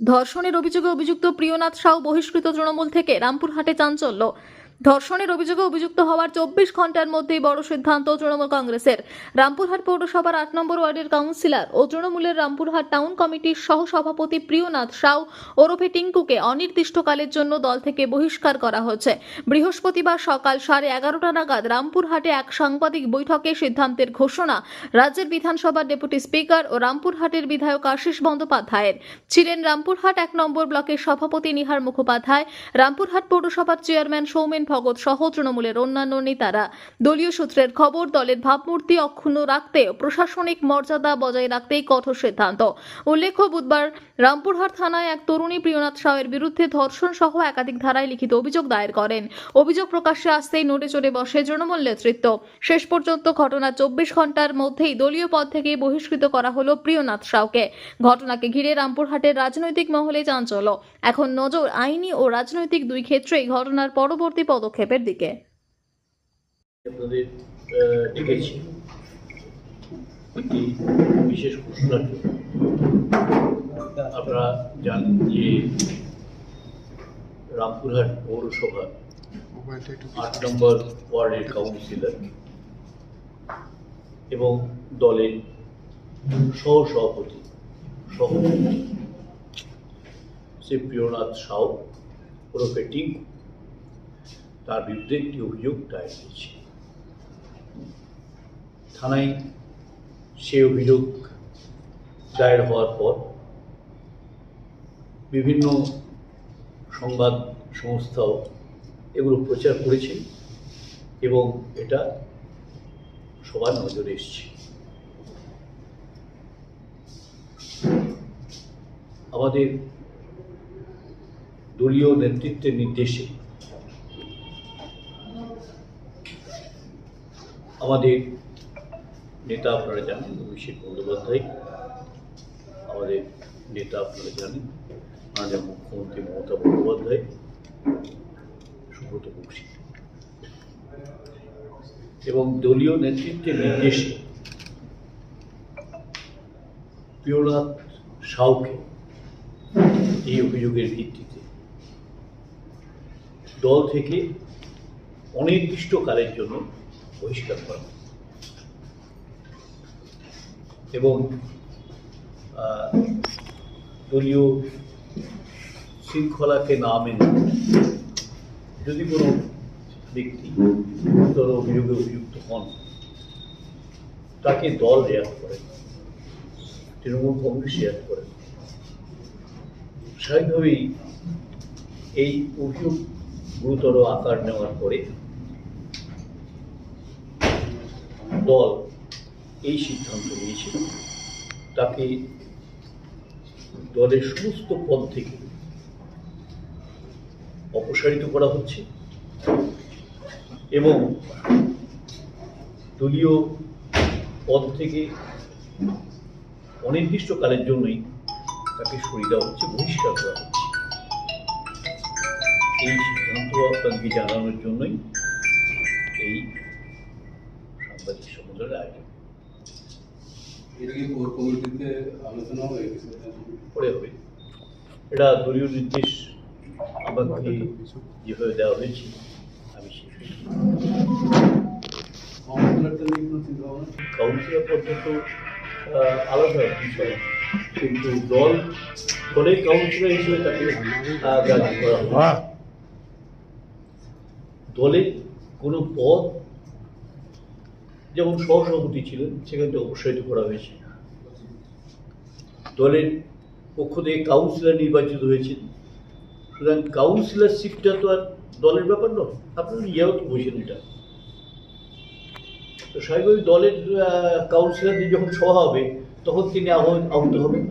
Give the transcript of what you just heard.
ধর্ষণের অভিযোগে অভিযুক্ত প্রিয়নাথ সাউ বহিষ্কৃত তৃণমূল থেকে রামপুরহাটে চাঞ্চল্য। ধর্ষণের অভিযোগে অভিযুক্ত হওয়ার চব্বিশ ঘণ্টার মধ্যেই বড় সিদ্ধান্ত তৃণমূল কংগ্রেসের। রামপুরহাট পৌরসভার আট নম্বর ওয়ার্ডের কাউন্সিলর ও তৃণমূলের রামপুরহাট টাউন কমিটির সহ সভাপতি প্রিয়নাথ সাউ ওরফে টিঙ্কুকে অনির্দিষ্টকালের জন্য দল থেকে বহিষ্কার করা হয়েছে। বৃহস্পতিবার সকাল সাড়ে এগারোটা নাগাদ রামপুরহাটে এক সাংবাদিক বৈঠকে সিদ্ধান্তের ঘোষণা রাজ্যের বিধানসভার ডেপুটি স্পিকার ও রামপুরহাটের বিধায়ক আশিস বন্দ্যোপাধ্যায়ের। ছিলেন রামপুরহাট এক নম্বর ব্লকের সভাপতি নিহার মুখোপাধ্যায়, রামপুরহাট পৌরসভার চেয়ারম্যান সৌমেন ভগত সহ তৃণমূলের অন্যান্য নেতারা। দলীয় সূত্রের খবর, দলের ভাবমূর্তি অক্ষুণ্ণ রাখতে, প্রশাসনিক মর্যাদা বজায় রাখতেই কঠোর সিদ্ধান্ত। উল্লেখ্য, বুধবার রামপুরহাট থানায় এক তরুণী প্রিয়নাথ সাউয়ের বিরুদ্ধে ধর্ষণ সহ একাধিক ধারায় লিখিত অভিযোগ দায়ের করেন। অভিযোগ প্রকাশ্যে আসতেই নোটে চড়ে বসে তৃণমূল নেতৃত্ব। শেষ পর্যন্ত ঘটনা চব্বিশ ঘণ্টার মধ্যেই দলীয় পদ থেকে বহিষ্কৃত করা হলো প্রিয়নাথ সাউকে। ঘটনাকে ঘিরে রামপুরহাটের রাজনৈতিক মহলে চাঞ্চল্য। এখন নজর আইনি ও রাজনৈতিক দুই ক্ষেত্রেই ঘটনার পরবর্তী পদক্ষেপের দিকে। বিশেষ ঘোষণার আপনারা জানেন যে রামপুরহাট পৌরসভা আট নম্বর ওয়ার্ডের কাউন্সিলর এবং দলের সহ সভাপতি সহ শ্রী প্রিয়নাথ সাউ, ওরফে টিঙ্কু। তার বিরুদ্ধে একটি অভিযোগ দায়ের হয়েছে। থানায় সে অভিযোগ দায়ের হওয়ার পর বিভিন্ন সংবাদ সংস্থাও এগুলো প্রচার করেছে এবং এটা সবার নজরে এসছে। আমাদের দলীয় নেতৃত্বের নির্দেশে আমাদের নেতা আপনারা জানেন, অভিষেক বন্দ্যোপাধ্যায়। আমাদের নেতা আপনারা জানেন, মাননীয় মুখ্যমন্ত্রী মমতা বন্দ্যোপাধ্যায়। সুব্রত বক্সী। এবং দলীয় নেতৃত্বের নির্দেশে প্রিয়নাথ সাউকে এই অভিযোগের ভিত্তিতে দল থেকে অনির্দিষ্টকালের জন্য বহিষ্কার করা। এবং দলীয় শৃঙ্খলাকে না মেনে যদি কোনো ব্যক্তি গুরুতর অভিযোগে অভিযুক্ত হন, তাকে দল রেয়াত করে, তৃণমূল কংগ্রেস রেয়াত করে। স্বাভাবিকভাবেই এই অভিযোগ গুরুতর আকার নেওয়ার পরে দল এই সিদ্ধান্ত নিয়েছে তাকে দলের সমস্ত পদ থেকে অপসারিত করা হচ্ছে এবং দলীয় পদ থেকে অনির্দিষ্টকালের জন্যই তাকে সরিয়ে দেওয়া হচ্ছে, বহিষ্কার করা হচ্ছে। এই সিদ্ধান্ত আপনাকে জানানোর জন্যই এই সাংবাদিক সম্মেলনের আয়োজন এটা? পরে হবে। দলীয় নির্দেশ আমাকে যেভাবে দেওয়া হয়েছে আমি? কাউন্সিলর পর্যন্ত আহ, আলাদা বিষয়। কিন্তু দল দলের কাউন্সিলর হিসেবে তাকে গ্রাহ্য করা হবে দলে কোনো পদ যেমন সহসভাপতি ছিলেন সেখানে অপসারিত করা হয়েছে। দলের পক্ষ থেকে কাউন্সিলর নির্বাচিত হয়েছেন। সুতরাং কাউন্সিলরশিপটা তো আর দলের ব্যাপার নয়, আপনারা ইয়েও তো বোঝেন এটা। তো স্বাভাবিক দলের কাউন্সিলরদের যখন সভা হবে, তখন তিনি আহত হবেন।